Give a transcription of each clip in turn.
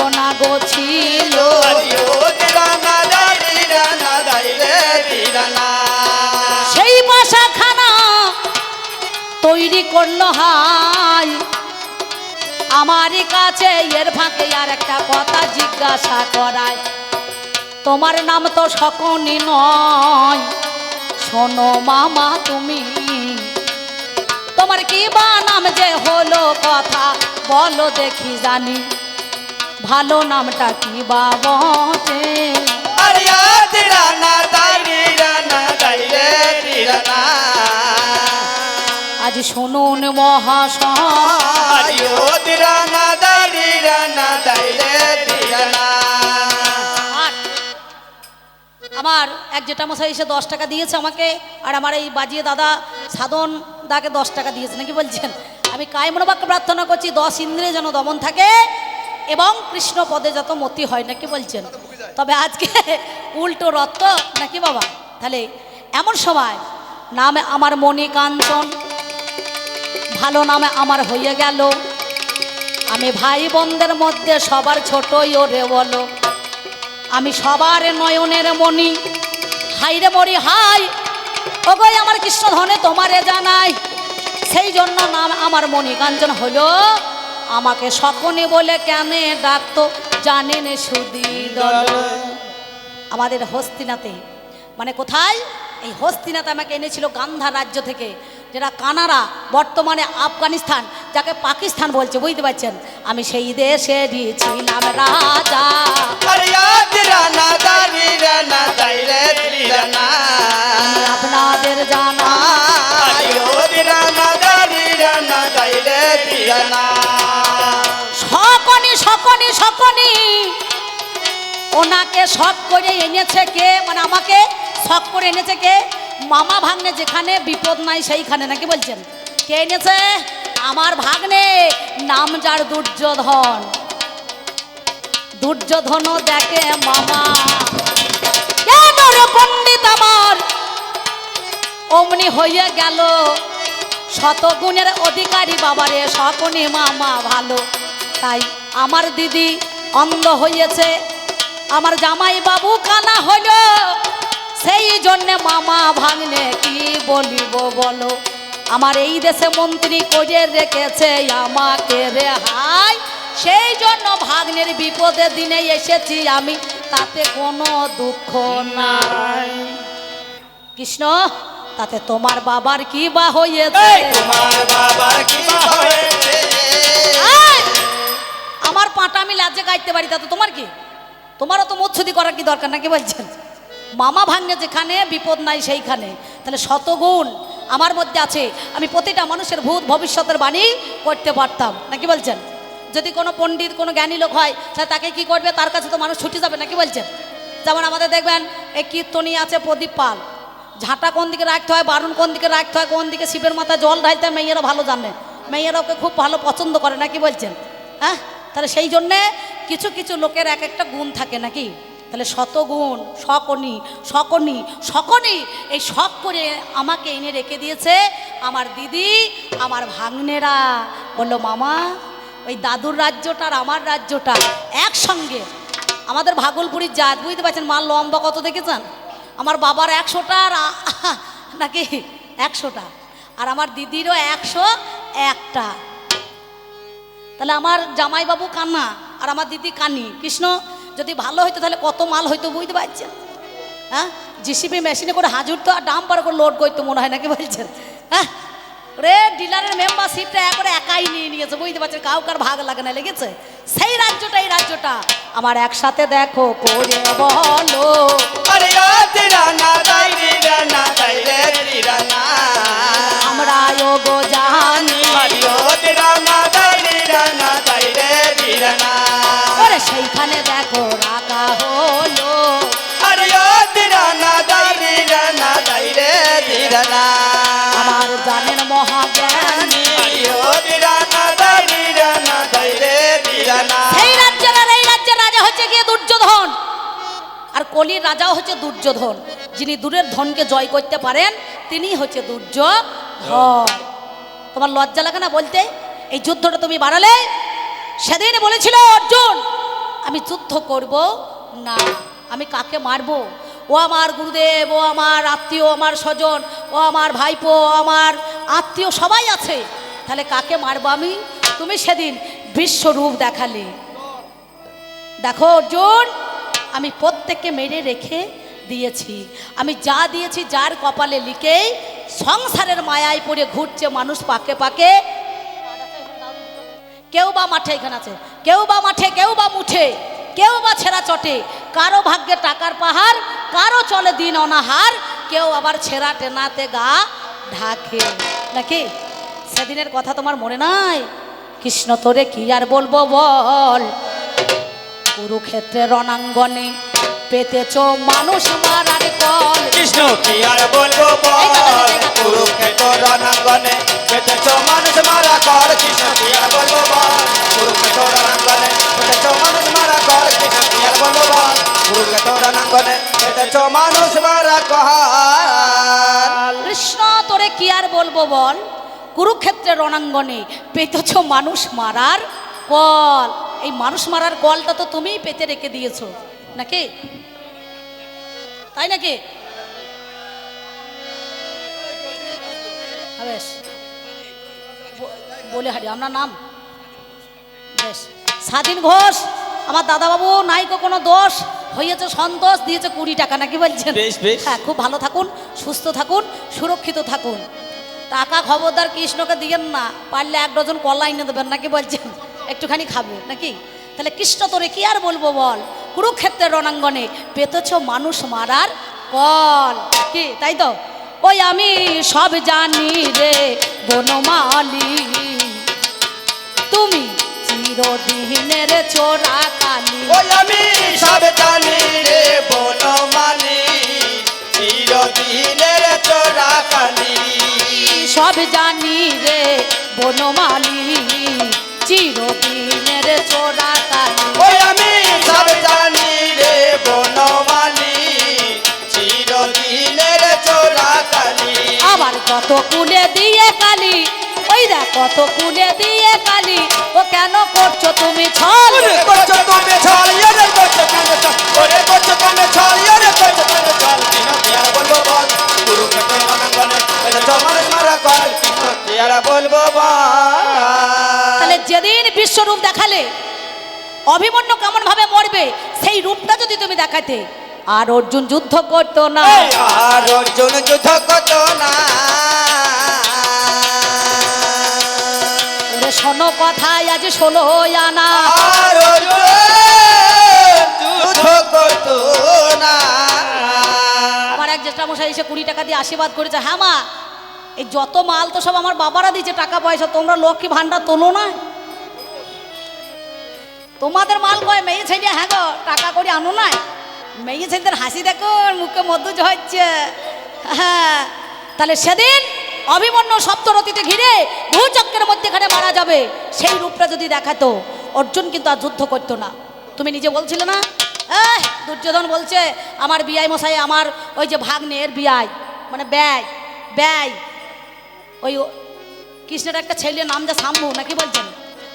যোজনা গো ছিল। সেই বাসাখানা তৈরি করল হাই। আমার কাছে এর ফাঁকে আর একটা কথা জিজ্ঞাসা করায়। তোমার নাম তো শকুনি নয়। শোনো মামা তুমি। তোমার কি বা নাম যে হলো কথা? বলো দেখি জানি। ভালো নামটা কি বাবচে আজ শুনুন মহাশয়। আমার এক জেঠা মশাই এসে দশ টাকা দিয়েছে আমাকে আর আমার এই বাজিয়ে দাদা সাধন দাকে দশ টাকা দিয়েছে নাকি বলছেন? আমি কায় মনোবাক্য প্রার্থনা করছি দশ ইন্দ্রে যেন দমন থাকে এবং কৃষ্ণ পদে যত মতি হয় নাকি বলছেন? তবে আজকে উল্টো রত্ত নাকি বাবা? তাহলে এমন সময় নামে আমার মণি কাঞ্চন ভালো নামে আমার হয়ে গেল। আমি ভাই বোনদের মধ্যে সবার ছোটই ওরে বলো আমি সবার নয়নের মণি। হাই রে মরি হাই! ওগোই আমার কৃষ্ণ ধনে তোমারে জানাই। সেই জন্য নাম আমার মণি কাঞ্চন হলো আমাকে সকনে বলে কেন ডাকতো? জানেন সুদি আমাদের হস্তিনাতে মানে কোথায়? এই হস্তিনাতে আমাকে এনেছিল গান্ধার রাজ্য থেকে যেটা কানারা বর্তমানে আফগানিস্তান যাকে পাকিস্তান বলছে বুঝতে পারছেন? আমি সেই দেশে ছিলাম রাজা। আপনাদের জানা। সকনি সকনি সকনি ওনাকে শখ করে এনেছে কে? মানে আমাকে শখ করে এনেছে কে? মামা ভাগ্নে যেখানে, বিপদ নাই সেইখানে, নাকি বলছেন? কে এনেছে? আমার ভাগ্নে, নাম যার দুর্যোধন। দুর্যোধন দেখে মামা। কেন রে পণ্ডিত আমার? অমনি হয়ে গেল। শতগুণের অধিকারী বাবারে সকনে মামা ভালো। তাই আমার দিদি অন্ধ হয়েছে। আমার জামাই বাবু কানা হলো। সেই জন্যে মামা ভাঙনে কি বলিব বলো? আমার এই দেশে মন্ত্রী করে রেখেছে আমাকে রে হাই। সেই জন্য ভাগ্নের বিপদের দিনে এসেছি আমি, তাতে কোনো দুঃখ নাই। কৃষ্ণ, তাতে তোমার বাবার কি বা হয়েছে। এই! পাটা আমি লাজে গাইতে পারি, তা তো তোমার কি? তোমারও তো মৎসুদি করার কি দরকার, নাকি বলছেন? মামা ভাঙনে যেখানে, বিপদ নাই সেইখানে। তাহলে শতগুণ আমার মধ্যে আছে। আমি প্রতিটা মানুষের ভূত ভবিষ্যতের বাণী করতে পারতাম, নাকি বলছেন? যদি কোনো পণ্ডিত, কোনো জ্ঞানী লোক হয়, তাহলে তাকে কি করবে? তার কাছে তো মানুষ ছুটে যাবে, নাকি বলছেন? যেমন আমাদের দেখবেন, এই কীর্তনী আছে প্রদীপ পাল। ঝাঁটা কোন দিকে রাখতে হয়, বারুণ কোন দিকে রাখতে হয়, কোন দিকে শিবের মাথায় জল ঢালতে হয়, মেয়েরা ভালো জানে। মেয়েরা ওকে খুব ভালো পছন্দ করে, নাকি বলছেন? হ্যাঁ? তাহলে সেই জন্যে কিছু কিছু লোকের এক একটা গুণ থাকে নাকি? তাহলে শতগুণ সকনি সকনি সকনি এই শখ করে আমাকে এনে রেখে দিয়েছে আমার দিদি, আমার ভাগ্নেরা। বলল, মামা, ওই দাদুর রাজ্যটা আর আমার রাজ্যটা একসঙ্গে। আমাদের ভাগলপুরীর জাত বুঝতে পারছেন, মাল লম্বা কত দেখেছেন? আমার বাবার একশোটা আর নাকি একশোটা? আর আমার দিদিরও একশো একটা। তাহলে আমার জামাইবাবু কান্না আর আমার দিদি কানি কৃষ্ণ যদি ভালো হইতো তাহলে কত মাল হইতো বুঝতে পারছেন? হ্যাঁ? জিসিবি মেশিনে করে হাজুর তো আর ডাম পার করে লোড করতো মনে হয় নাকি বলছেন? হ্যাঁ? রে ডিলারের মেম্বারশিপটা একবারে একাই নিয়ে নিয়েছে বুঝতে পারছেন? কাউকার ভাগ লাগে না লেগেছে? সেই রাজ্যটা এই রাজ্যটা। আমার একসাথে দেখো করে বলো। আমরা গো জানি। কলির রাজাও হচ্ছে দুর্যোধন। যিনি দূরের ধনকে জয় করতে পারেন তিনি হচ্ছে দুর্যোধন। তোমার লজ্জা লাগে না বলতে? এই যুদ্ধটা তুমি বাড়ালে সেদিন বলেছিল অর্জুন, আমি যুদ্ধ করব না, আমি কাকে মারবো? ও আমার গুরুদেব, ও আমার আত্মীয় আমার স্বজন, ও আমার ভাইপো আমার আত্মীয় সবাই আছে। তাহলে কাকে মারবো আমি? তুমি সেদিন বিশ্বরূপ দেখালে। দেখো অর্জুন আমি প্রত্যেককে মেরে রেখে দিয়েছি। আমি যা দিয়েছি যার কপালে লিখেই সংসারের মায়ায় পড়ে ঘুরছে মানুষ পাকে পাকে। কেউ বা মাঠে এখানে আছে, কেউ বা মাঠে, কেউ বা মুঠে, কেউ বা ছেঁড়া চটে। কারও ভাগ্যে টাকার পাহাড়, কারও চলে দিন অনাহার, কেউ আবার ছেঁড়া টেনাতে গা ঢাকে। নাকি? সেদিনের কথা তোমার মনে নাই? কৃষ্ণ তোরে কি আর বলব বল? কুরুক্ষেত্রে রণাঙ্গনে পেতেছ মানুষ মারার কল। কৃষ্ণ কি আর বলব বল? কুরুক্ষেত্র রণাঙ্গনে পেতেছ মানুষ মারা কর কৃষ্ণ কি আর বলব বল? কুরুক্ষেত্র রণাঙ্গনে পেতেছ মানুষ মারা কর কৃষ্ণ কি আর বলব বল? কুরুক্ষেত্র রণাঙ্গনে পেতেছ মানুষ মারা কর কৃষ্ণ তোরে কি আর বলব বল? কুরুক্ষেত্রের রণাঙ্গনে পেতেছ মানুষ মারার কল। এই মানুষ মারার কলটা তো তুমিই পেতে রেখে দিয়েছ। নাকি? তাই নাকি? বেশ। বলে হারি আপনার নাম? বেশ। স্বাধীন ঘোষ আমার দাদাবাবু নাই কোনো দোষ? হয়েছে সন্তোষ দিয়েছে কুড়ি টাকা নাকি বলছেন। হ্যাঁ খুব ভালো থাকুন সুস্থ থাকুন সুরক্ষিত থাকুন। টাকা খবরদার কৃষ্ণকে দিয়েন না পারলে এক ডজন কলা এনে দেবেন নাকি বলছেন? একটুখানি খাব নাকি? তাহলে কৃষ্ণ তোরে কি আর বলব বল? কুরুক্ষেত্রের রণাঙ্গনে পেতেছ মানুষ মারার কল। কি তাই তো? ওই আমি সব জানি রে বনমালি। তুমি চিরদিনের চোরা কালী ওই আমি সব জানি রে বনমালি। চিরদিনের চোরা কালী সব জানি রে বনমালী। চিরদিনের চোরা কালী ওই আমি সব জানি রে বনমালি চিরদিনের চোরা কালী আবার কত কুলে দিয়ে কালি ওই দেখ কত কুলে দিয়ে কালি। ও কেন করছ তুমি ছল? করছ তুমি ছল ওরে করছ ছল ওরে করছ ছল ওরে করছ ছল। কিনো কি বলব বল এটা মারা কিনো কি বলব বল। যেদিন বিশ্বরূপ দেখালে অভিমন্যু কেমন ভাবে মরবে সেই রূপটা যদি তুমি দেখাতে আর অর্জুন যুদ্ধ করতো না। আর অর্জুন যুদ্ধ কত না। শোনো কথায় আজ ষোলো আনা। আর যুদ্ধ কত না। আমার এক জ্যেষ্ঠা মশাই এসে কুড়ি টাকা দিয়ে আশীর্বাদ করেছে হ্যাঁ মা এই যত মাল তো সব আমার বাবারা দিচ্ছে টাকা পয়সা তোমরা লক্ষ্মী ভান্ডার তোলো না। তোমাদের মাল কয়, মেয়ে ছেলে হ্যাঁ গো, টাকা করে আনো না মেয়ে ছেলেদের হাসি দেখুন, মুখে মধু হচ্ছে। হ্যাঁ তাহলে সেদিন অভিমন্যু সপ্তরথীতে ঘিরে ভূচক্রের মধ্যেখানে মারা যাবে। সেই রূপটা যদি দেখাতো, অর্জুন কিন্তু আর যুদ্ধ করতো না। তুমি নিজে বলছিলে না? দুর্যোধন বলছে, আমার বিয়াই মশাই, আমার ওই যে ভাগ্নের বিয়াই মানে ব্যয় ব্যয়, ওই কৃষ্ণের একটা ছেলে নাম যা শাম্ভু নাকি বলছেন?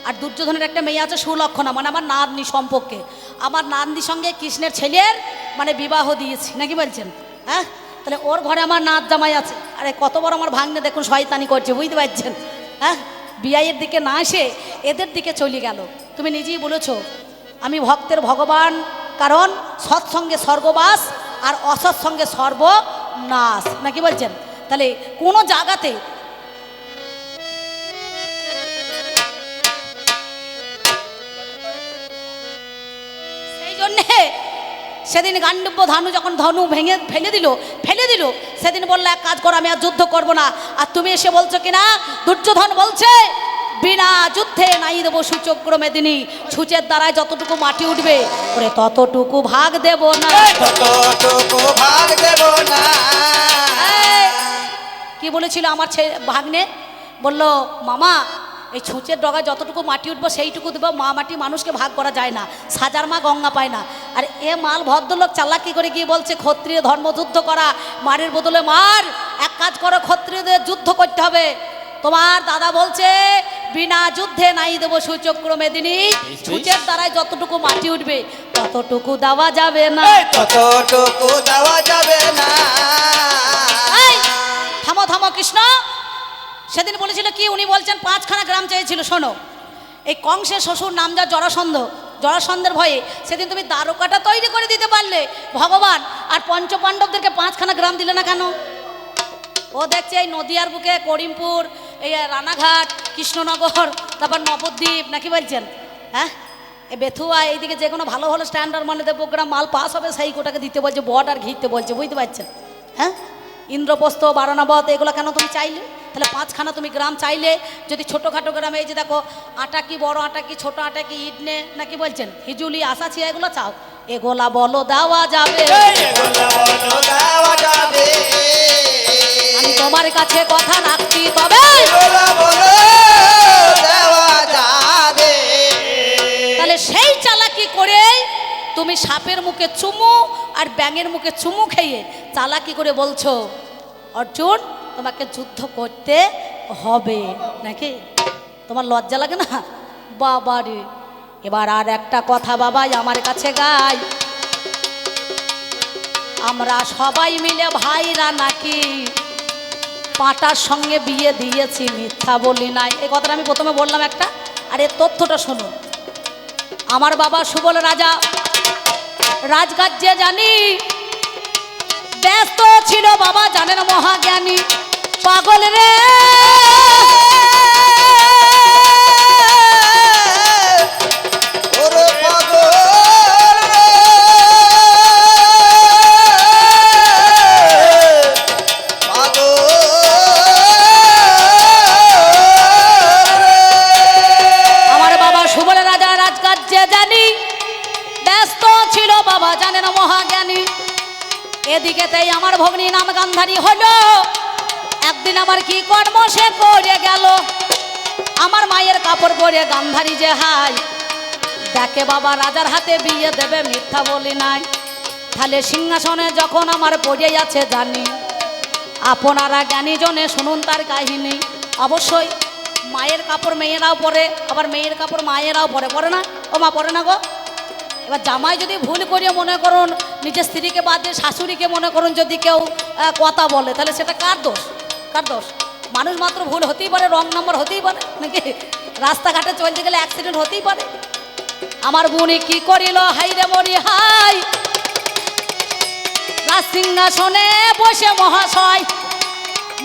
আর দুর্যোধনের একটা মেয়ে আছে সুলক্ষণা মানে আমার নাতনি সম্পর্কে। আমার নাতনির সঙ্গে কৃষ্ণের ছেলের মানে বিবাহ দিয়েছি, নাকি বলছেন? হ্যাঁ? তাহলে ওর ঘরে আমার নাত জামাই আছে। আরে কত বড় আমার ভাগ্নে, দেখুন শয়তানি করছে, বুঝতে পারছেন? হ্যাঁ? বিয়াইয়ের দিকে না এসে এদের দিকে চলে গেল। তুমি নিজেই বলেছ, আমি ভক্তের ভগবান, কারণ সৎসঙ্গে স্বর্গবাস আর অসৎসঙ্গে সর্বনাশ, নাকি বলছেন? তাহলে কোনো জায়গাতে জন্যে সেদিন গান্ডব্য ধানু যখন ধনু ভেঙে ফেলে দিল ফেলে দিল সেদিন বলল এক কাজ করো আমি আর যুদ্ধ করব না। আর তুমি এসে বলছো কিনা দুর্যোধন বলছে বিনা যুদ্ধে নাই দেবো সুচক্র মেদিনী সূচের দ্বারায় যতটুকু মাটি উঠবে ওরে ততটুকু ভাগ দেব না। ততটুকু ভাগ দেব না। কি বলেছিল আমার ছেলে ভাগ্নে? বলল মামা এই ছুঁচের ডগায় যতটুকু মাটি উঠবো সেইটুকু দেবো। মা মাটি মানুষকে ভাগ করা যায় না। সাজার মা গঙ্গা পায় না। আর এ মাল ভদ্রলোক চালাকি করে গিয়ে বলছে ক্ষত্রিয় ধর্ম যুদ্ধ করা মারের বদলে মার। এক কাজ করো ক্ষত্রিয়দের যুদ্ধ করতে হবে। তোমার দাদা বলছে বিনা যুদ্ধে নাই দেবো সুচক্র মেদিনী। ছুচের দ্বারাই যতটুকু মাটি উঠবে ততটুকু দেওয়া যাবে না। ততটুকু দেওয়া যাবে না। থামো থামো কৃষ্ণ। সেদিন বলেছিল কি, উনি বলছেন, পাঁচখানা গ্রাম চেয়েছিল, শোনো। এই কংসের শ্বশুর নাম যা জরাসন্ধ। জরাসন্ধের ভয়ে সেদিন তুমি দ্বারকাটা তৈরি করে দিতে পারলে। ভগবান, আর পঞ্চ পাণ্ডবদেরকে পাঁচখানা গ্রাম দিলে না কেন? ও দেখছে এই নদিয়ার বুকে করিমপুর, এই রানাঘাট, কৃষ্ণনগর, তারপর নবদ্বীপ, নাকি বলছেন? হ্যাঁ? এ বেথুয়া, এইদিকে যে কোনো ভালো ভালো স্ট্যান্ডার্ড মানে প্রোগ্রাম মাল পাস হবে, সেই কোটাকে দিতে বলছে, বট আর ঘিরতে বলছে, বুঝতে পারছেন? হ্যাঁ? ইন্দ্রপ্রস্থ বারানাবত এগুলো কেন তুমি চাইলে? তাহলে পাঁচখানা তুমি গ্রাম চাইলে যদি ছোটোখাটো গ্রামে এই যে দেখো আটা কি বড় আটা কি ছোট আটা কি ইডনে নাকি বলছেন? হিজুলি আশাছি এগুলো চাও? এগুলা বলো দেওয়া যাবে। বলো দেওয়া যাবে। আমি তোমার কাছে কথা রাখছি তবে তাহলে সেই চালাকি করে তুমি সাপের মুখে চুমু আর ব্যাঙের মুখে চুমু খেয়ে চালাকি করে বলছো অর্জুন তোমাকে যুদ্ধ করতে হবে, নাকি? তোমার লজ্জা লাগে না? বাবা রে, এবার আর একটা কথা বাবাই আমার কাছে গাই আমরা সবাই মিলে ভাইরা নাকি? পাটার সঙ্গে বিয়ে দিয়েছি, মিথ্যা বলি নাই। এই কথাটা আমি প্রথমে বললাম একটা, আর এর তথ্যটা শুনুন। আমার বাবা সুবল রাজা রাজগাজ্যে জানি, ব্যস্ত ছিল বাবা, জানেন মহাজ্ঞানী। পাগল রে। গান্ধারী যে হাই, দেখে বাবা রাজার হাতে বিয়ে দেবে, মিথ্যা বলি নাই। তাহলে সিংহাসনে যখন আমার পড়ে আছে জানি, আপনারা জ্ঞানী জনে শুনুন তার কাহিনী। অবশ্যই মায়ের কাপড় মেয়েরাও পরে, আবার মেয়ের কাপড় মায়েরাও পরে। পরে না? ও মা, পরে না গো? এবার জামাই যদি ভুল করিয়ে মনে করুন, নিজের স্ত্রীকে বাদ দিয়ে শাশুড়িকে মনে করুন যদি কেউ কথা বলে, তাহলে সেটা কার দোষ? কার দোষ? মানুষ মাত্র ভুল হতেই পারে, রং নম্বর হতেই পারে, নাকি? রাস্তাঘাটে চলতে গেলে অ্যাক্সিডেন্ট হতেই পারে। আমার বোনে কি করিল? হাই রে মরি হাই। সিংহাসনে বসে মহাশয়,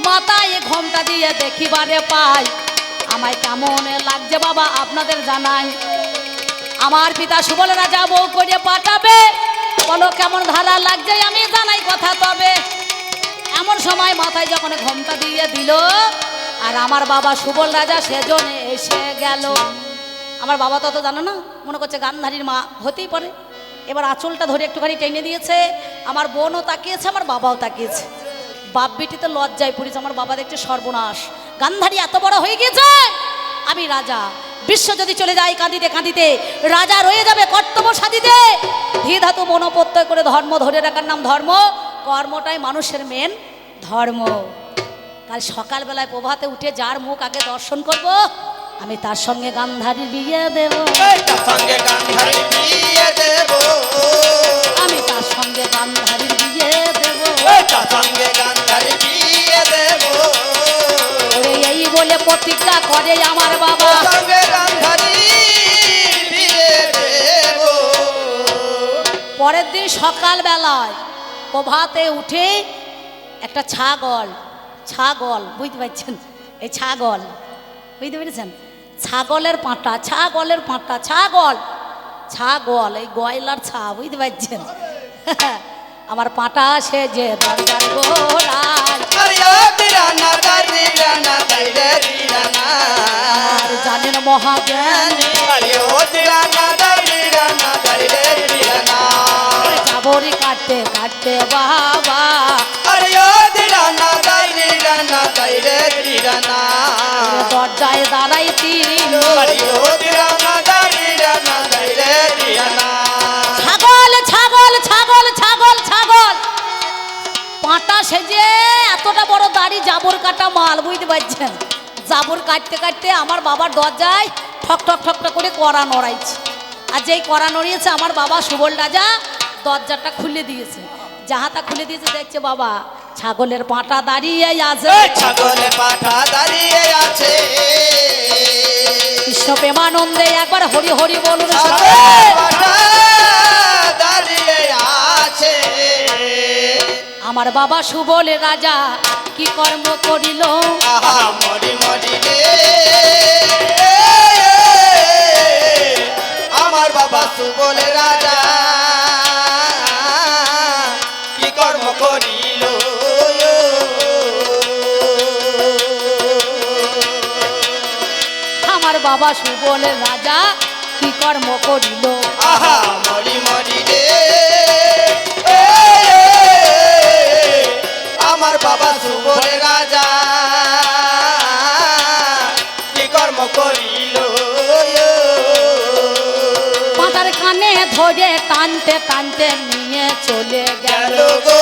মাথায় ঘোমটা দিয়ে দেখিবারে পাই আমায় কেমন লাগছে বাবা আপনাদের জানাই। আমার পিতা সুবল রাজা বউ করে পাঠাবে। বলো কেমন ধারা লাগছে আমি জানাই কথা তবে। এমন সময় মাথায় যখন ঘোমটা দিয়ে দিল আর আমার বাবা সুবল রাজা সেজনে এসে গেল। আমার বাবা তত জানো না, মনে করছে গান্ধারীর মা হতেই পারে। এবার আঁচলটা ধরে একটুখানি টেনে দিয়েছে, আমার বোনও তাকিয়েছে, আমার বাবাও তাকিয়েছে। বাপ বেটিতে লজ্জায় পড়েছে, আমার বাবা দেখছে সর্বনাশ। গান্ধারী এত বড় হয়ে গিয়েছে, আমি রাজা। বিশ্ব যদি চলে যায় কাঁদিতে কাঁদিতে, রাজা রয়ে যাবে কর্তব্য সাধিতে। ধাতু মনোপ্রত্যয় করে ধর্ম ধরে রাখার নাম ধর্ম, কর্মটাই মানুষের মেন ধর্ম। কাল সকালবেলায় প্রভাতে উঠে যার মুখ আগে দর্শন করব আমি তার সঙ্গে গান্ধারী বিয়ে দেব। তার সঙ্গে গান্ধারী বিয়ে দেব। আমি তার সঙ্গে গান্ধারীর বিয়ে দেব। তার সঙ্গে গান্ধারী বিয়ে দেব। এই বলে প্রতিজ্ঞা করে আমার বাবা। সঙ্গে গান্ধারী বিয়ে দেব। পরের দিন সকালবেলায় প্রভাতে উঠে একটা ছাগল ছাগল বুঝতে পারছেন? এই ছাগল বুঝতে পেরেছেন? ছাগলের পাঁটা ছাগলের পাঁটা ছাগল ছাগল এই গয়লার ছা বুঝতে পারছেন? আমার পাঁটা সে যে দরজার জানেন মহাজ্ঞান? যাবরি কাটতে কাটতে বাবা। দরজায় দাঁড়াই তিন ছাগল ছাগল ছাগল ছাগল ছাগল। পাটা সেজে এতটা বড় দাড়ি জাবর কাটা মাল বুঝতে পারছেন? জাবর কাটতে কাটতে আমার বাবার দরজায় ঠক ঠক ঠক করে কড়া নড়াইছে। আর যেই কড়া নড়িয়েছে আমার বাবা সুবল রাজা দরজাটা খুলে দিয়েছে। যাহাতা খুলে দিয়েছে দেখছে বাবা ছাগলের পাটা দাঁড়িয়ে আছে। ছাগলের পাটা দাঁড়িয়ে আছে। কৃষ্ণ প্রেমানন্দে একবার হরি হরি বলুন দাঁড়িয়ে আছে। আমার বাবা সুবল রাজা কি কর্ম করিল? আহা মরি মরি আমার বাবা সুবল রাজা বাবা সুবল রাজা কি কর্ম করিল? আহা মরি মরি রে। আমার বাবা সুবল রাজা কি কর্ম করিল? পাতার কানে ধরে টানতে টানতে নিয়ে চলে গেল। গেল গো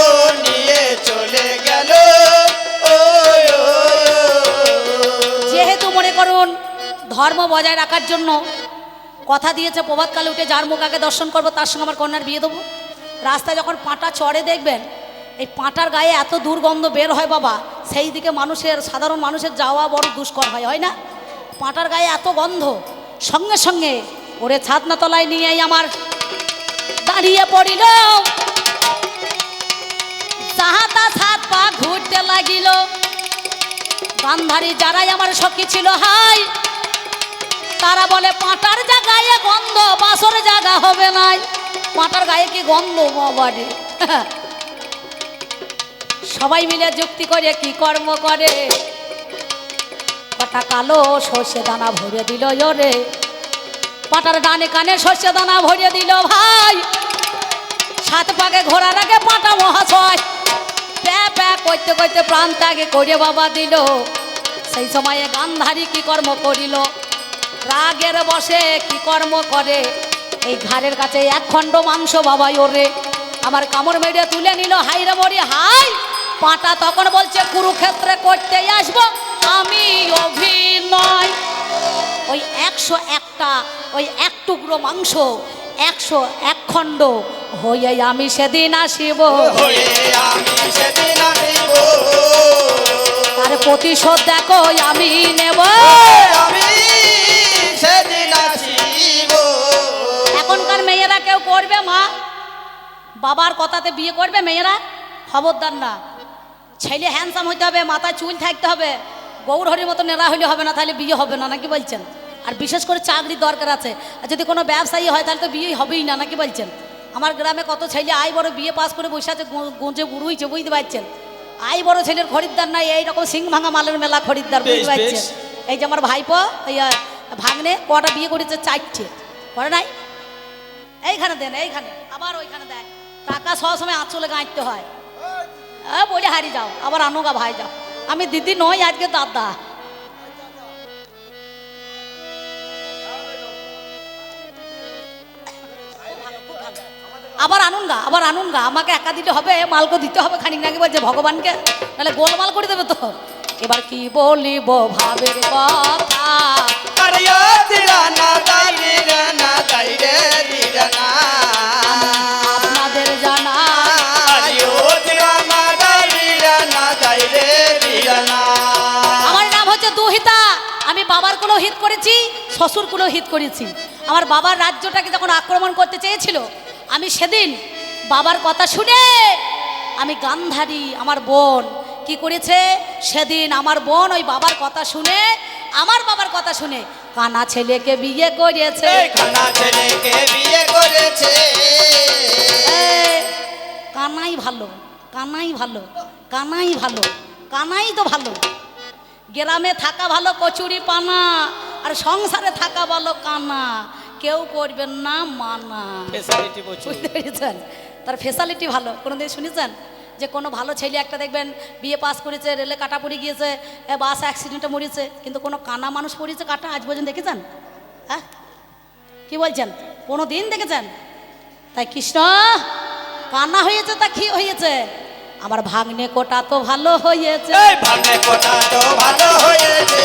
ধর্ম বজায় রাখার জন্য কথা দিয়েছে, প্রভাতকালে উঠে যার মুখ আগে দর্শন করব, তার সঙ্গে আমার কন্যার বিয়ে দেবো। রাস্তায় যখন পাঁটা চড়ে দেখবেন, এই পাঁটার গায়ে এত দুর্গন্ধ বের হয় বাবা, সেই দিকে মানুষের, সাধারণ মানুষের যাওয়া বড় দুষ্কর হয় হয় না? পাঁটার গায়ে এত গন্ধ, সঙ্গে সঙ্গে ওরে ছাদনা তলায় নিয়েই আমার দাঁড়িয়ে পড়িল। পা ঘুরতে লাগিল, গান্ধারী যারাই আমার সখী ছিল, হাই! তারা বলে পাঁটার জায়গায় গন্ধ বাসর জায়গা হবে নাই পাঁটার গায়ে কি গন্ধ, বাবারে? সবাই মিলে যুক্তি করে কি কর্ম করে? কটা কালো সর্ষে দানা ভরে দিল ওরে। পাটার ডানে কানে সর্ষে দানা ভরে দিল ভাই। সাত পাকে ঘোরার আগে পাটা মহাশয়। প্যা প্যা করতে করতে প্রাণ ত্যাগে করে বাবা দিল। সেই সময়ে গান্ধারী কি কর্ম করিল? রাগের বসে কি কর্ম করে? এই ঘাড়ের কাছে এক খণ্ড মাংস বাবাই ওরে। আমার কামড় মেরে তুলে নিল হাইরে মরি হাই পাটা তখন বলছে কুরুক্ষেত্রে করতে আসব আমি অভিনয়। ওই একশো একটা ওই এক টুকরো মাংস একশো এক খণ্ড হয়ে আমি সেদিন আসিব। আমি সেদিন আসিব। তার প্রতিশোধ দেখো আমি নেব। আমি করবে মা? বাবার কথাতে বিয়ে করবে মেয়েরা? খবরদার না। ছেলে হ্যান্ডসাম হইতে হবে মাথায় চুল থাকতে হবে। গৌর হরির মতো নেড়া হইলে হবে না তাহলে বিয়ে হবে না নাকি বলছেন? আর বিশেষ করে চাকরির দরকার আছে। আর যদি কোনো ব্যবসায়ী হয় তাহলে তো বিয়ে হবেই না নাকি বলছেন? আমার গ্রামে কত ছেলে আই বড় বিয়ে পাস করে বসে আছে গো- গোঁজে বুড়ুইছে বুঝতে পারছেন? আই বড় ছেলের খরিদ্দার নাই এইরকম সিং ভাঙা মালের মেলা খরিদ্দার বুঝতে পারছেন? এই যে আমার ভাইপো ভাগ্নে কটা বিয়ে করেছে চারটে। করে নাই? এইখানে দেন এইখানে। আবার ওইখানে দেয় টাকা সব সময় আঁচলে গাঁটতে হয়। এ, বলে হারি যাও আবার আনুগা ভাই যাও। আমি দিদি নই আজকে দাদা। আবার আনুন গা আবার আনুন গা। আমাকে একা দিতে হবে মালকে দিতে হবে খানিক নাকি বলছে ভগবানকে। নাহলে গোলমাল করে দেবে তো। এবার কি বলিব ভাবের কথা? আমি বাবার কোনো হিত করেছি শ্বশুর কুলো হিত করেছি। আমার বাবার রাজ্যটাকে যখন আক্রমণ করতে চেয়েছিল আমি সেদিন বাবার কথা শুনে আমি গান্ধারী আমার বোন কি করেছে? সেদিন আমার বোন ওই বাবার কথা শুনে আমার বাবার কথা শুনে কানা ছেলেকে বিয়ে করেছে। ছেলেকে বিয়ে করেছে। কানাই ভালো কানাই ভালো কানাই ভালো কানাই তো ভালো। গ্রামে থাকা ভালো কচুরি পানা আর সংসারে থাকা ভালো কানা। কেউ করবেন না মানা। বুঝতে পেরেছেন? তার ফেসালিটি ভালো। কোনোদিন শুনেছেন? যে কোনো ভালো ছেলে একটা দেখবেন বিয়ে পাস করেছে রেলে কাটা পড়ে গিয়েছে এ, বাস অ্যাক্সিডেন্টে মরেছে কিন্তু কোনো কানা মানুষ পড়েছে কাটা আজ পর্যন্ত দেখেছেন? হ্যাঁ? কি বলছেন? কোনো দিন দেখেছেন? তাই কৃষ্ণ কান্না হয়েছে তা কি হয়েছে? আমার ভাগ্নে কোটা তো ভালো হয়েছে। ভাগ্নে কোটা তো ভালো হয়েছে।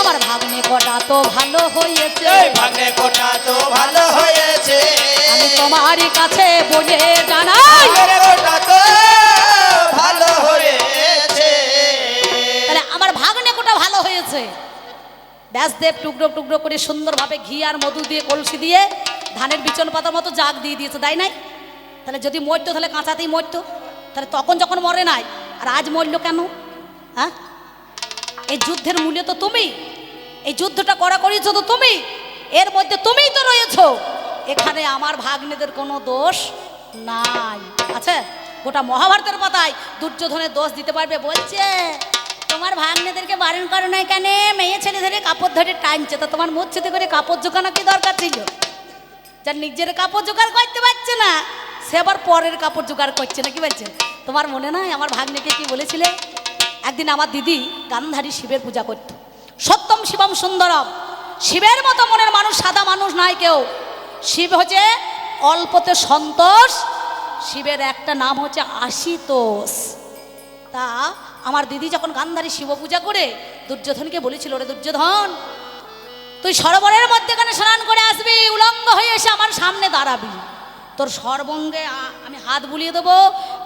আমার ভাগ্নে কোটা তো ভালো হয়েছে। ভাগ্নে কোটা তো ভালো হয়েছে। আমি তোমারই কাছে বলে জানাই। ভাগ্নে কোটা তো ভালো হয়েছে। তাহলে আমার ভাগ্নে কোটা ভালো হয়েছে। ব্যাসদেব টুকরো টুকরো করে সুন্দরভাবে ঘি আর মধু দিয়ে কলসি দিয়ে ধানের বিচন পাতার মতো জাগ দিয়ে দিয়েছে তাই নাই? তাহলে যদি মরতো, তাহলে কাঁচাতেই মরতো। তাহলে তখন যখন মরে নাই, আর আজ মরলো কেন? হ্যাঁ? এই যুদ্ধের মূল্য তো তুমি। এই যুদ্ধটা করা করিয়েছো তো তুমি। এর মধ্যে তুমিই তো রয়েছো। এখানে আমার ভাগ্নেদের কোনো দোষ নাই। আছে গোটা মহাভারতের পাতায় দুর্যোধনের দোষ দিতে পারবে, বলছে, তোমার ভাগ্নেদেরকে বারণ করো নাই কেন? মেয়ে ছেলে ধরে কাপড় ধরে টানছে, তা তোমার মুচ্ছিতে করে কাপড় জোগানো কি দরকার ছিল? যার নিজের কাপড় জোগাড় করতে পারছে না। সে আবার পরের কাপড় জোগাড় করছে না কি বলছে? তোমার মনে নাই? আমার ভাগ্নেকে কি বলেছিলে? একদিন আমার দিদি গান্ধারী শিবের পূজা করত। সত্যম শিবম সুন্দরম। শিবের মতো মনের মানুষ, সাদা মানুষ নাই কেউ। শিব হচ্ছে অল্পতে সন্তোষ, শিবের একটা নাম হচ্ছে আশিতোষ। তা আমার দিদি যখন গান্ধারী শিব পূজা করে, দুর্যোধনকে বলেছিল রে দুর্যোধন, তুই সরোবরের মধ্যেখানে স্নান করে আসবি, উলঙ্গ হয়ে এসে আমার সামনে দাঁড়াবি। তোর সর্বঙ্গে আমি হাত বুলিয়ে দেবো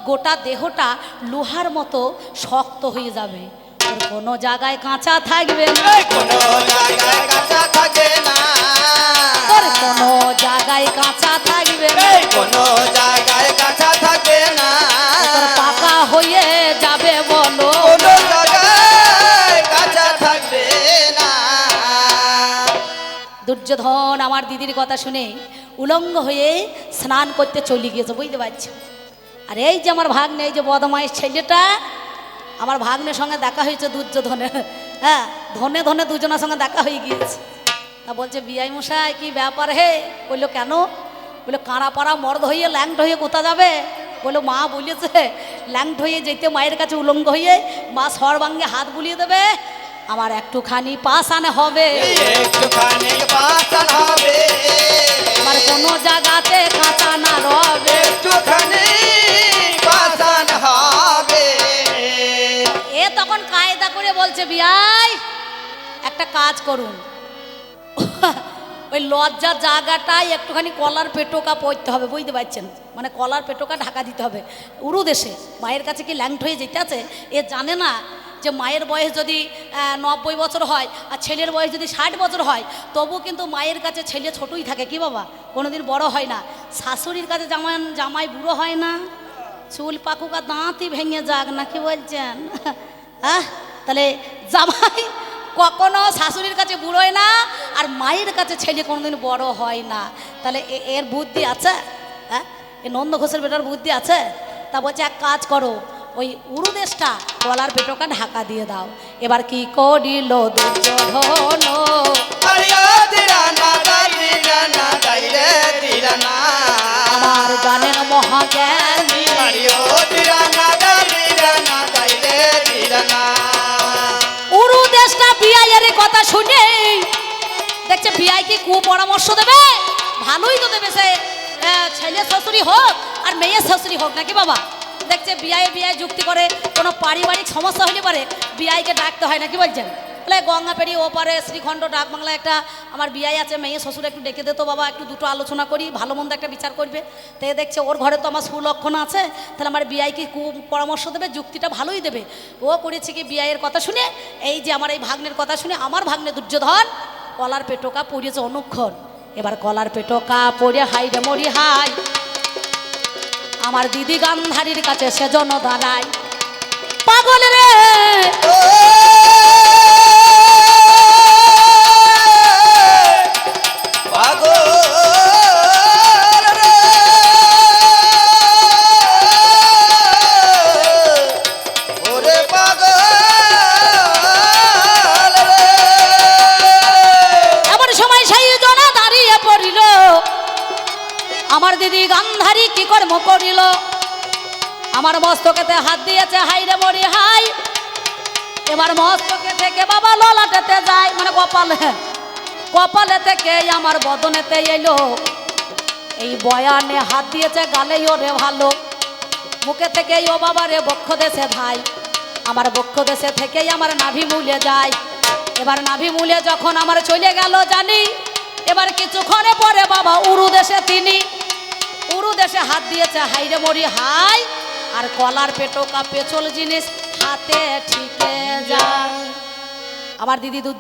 গোটা দেহটা লোহার মতো শক্ত হয়ে যাবে। আর কোনো জায়গায় কাঁচা থাকবে না। কোনো জায়গায় কাঁচা থাকে না। তোর কোনো জায়গায় কাঁচা থাকবে না। কোনো জায়গায় কাঁচা না। তোর পাকা হয়ে যাবে দুর্যোধন আমার দিদির কথা শুনে উলঙ্গ হয়ে স্নান করতে চলে গিয়েছে, বুঝতে পারছ? আর এই যে আমার ভাগ্নে, এই যে বদমাইশ ছেলেটা, আমার ভাগ্নের সঙ্গে দেখা হয়েছে দুর্যোধনের হ্যাঁ ধনে ধনে দুজনের সঙ্গে দেখা হয়ে গিয়েছে। তা বলছে, বিআই মশাই, কি ব্যাপার হে? বলল, কেন? বলল কাঁড়া পাড়া মর্দ হয়ে ল্যাংট হয়ে কোথা যাবে? বলল, মা বলেছে, ল্যাংট হয়ে যেতে মায়ের কাছে উলঙ্গ হয়ে মা সর্বাঙ্গে হাত বুলিয়ে দেবে। আমার একটুখানি পাস আনে হবে। একটুখানি বাঁচান হবে। আমার কোনো জায়গাতে কাঁচা না রবে। একটুখানি হবে। এ তখন কায়দা করে বলছে বিয়াই একটা কাজ করুন। ওই লজ্জার জায়গাটায় একটুখানি কলার পেটোকা পড়তে হবে বুঝতে পারছেন? মানে কলার পেটোকা ঢাকা দিতে হবে। উরু দেশে মায়ের কাছে কি ল্যাংট হয়ে যেতে আছে? এ জানে না যে মায়ের বয়স যদি নব্বই বছর হয় আর ছেলের বয়স যদি ষাট বছর হয়, তবু কিন্তু মায়ের কাছে ছেলে ছোটই থাকে, কি বাবা? কোনোদিন বড় হয় না। শাশুড়ির কাছে যেমন জামাই বুড়ো হয় না। চুল পাকুকা দাঁতই ভেঙে যাক নাকি বলছেন? হ্যাঁ? তাহলে জামাই কখনো শাশুড়ির কাছে বুড়োয় না, আর মায়ের কাছে ছেলে কোনোদিন বড় হয় না। তাহলে এর বুদ্ধি আছে? হ্যাঁ? এ নন্দ ঘোষের বেটার বুদ্ধি আছে? তা বলছে, এক কাজ করো ওই উড়ুদেশটা গলার পেটোকা ঢাকা দিয়ে দাও। এবার কি করিল দুর্যোধন? আমার গানের মহাজ্ঞানী। আরিও দিরানা দাই দিরানা দাই রে দিরানা উরু দেশটা বিআইয়ের কথা শুনে। দেখছে বিআই কি কু পরামর্শ দেবে? ভালোই তো দেবে সে ছেলে শাশুড়ি হোক আর মেয়ে শাশুড়ি হোক নাকি বাবা? দেখছে বিআই বিআই যুক্তি করে, কোনো পারিবারিক সমস্যা হলে পারে বিআইকে ডাকতে হয় না, কি বলছেন? বলে গঙ্গা পেরিয়ে ওপারে শ্রীখণ্ড ডাক বাংলা একটা, আমার বিআই আছে, মেয়ে শ্বশুর একটু ডেকে দে তো বাবা, একটু দুটো আলোচনা করি, ভালো মন্দ একটা বিচার করবে। তো দেখছে ওর ঘরে তো আমার সুলক্ষণ আছে, তাহলে আমার বিআই কি কু পরামর্শ দেবে, যুক্তিটা ভালোই দেবে। ও করেছে কি বিআইয়ের কথা শুনে, এই যে আমার এই ভাগ্নের কথা শুনে, আমার ভাগ্নে দুর্যোধন কলার পেটোকা পড়িয়েছে অনুক্ষণ। এবার কলার পেটোকা পড়ে হাই রে মরি হাই আমার দিদি গান্ধারীর কাছে সেজন্য দাঁড়ায় পাগল রে! পাগল। কর্ম করিল। আমার মস্তকেতে হাত দিয়েছে হাই রে মরি হাই এবার মস্তকে থেকে বাবা ললাটেতে যায় মানে কপালে কপালে থেকে আমার বদনেতে এলো। এই বয়ানে হাত দিয়েছে, গালে ওরে ভালো। মুখে থেকেই ও বাবারে বক্ষ দেশে ভাই আমার বক্ষ দেশে থেকেই আমার নাভি মূলে যায়। এবার নাভি মূলে যখন আমার চলে গেল জানি, এবার কিছুক্ষণে পরে বাবা উরু দেশে তিনি উরু দেশে হাত দিয়েছে হাইরে মরি, হাই। আর কলার পেটো কা পেছল জিনিস, হাতে ঠিকে যায়। আমার দিদি দুধ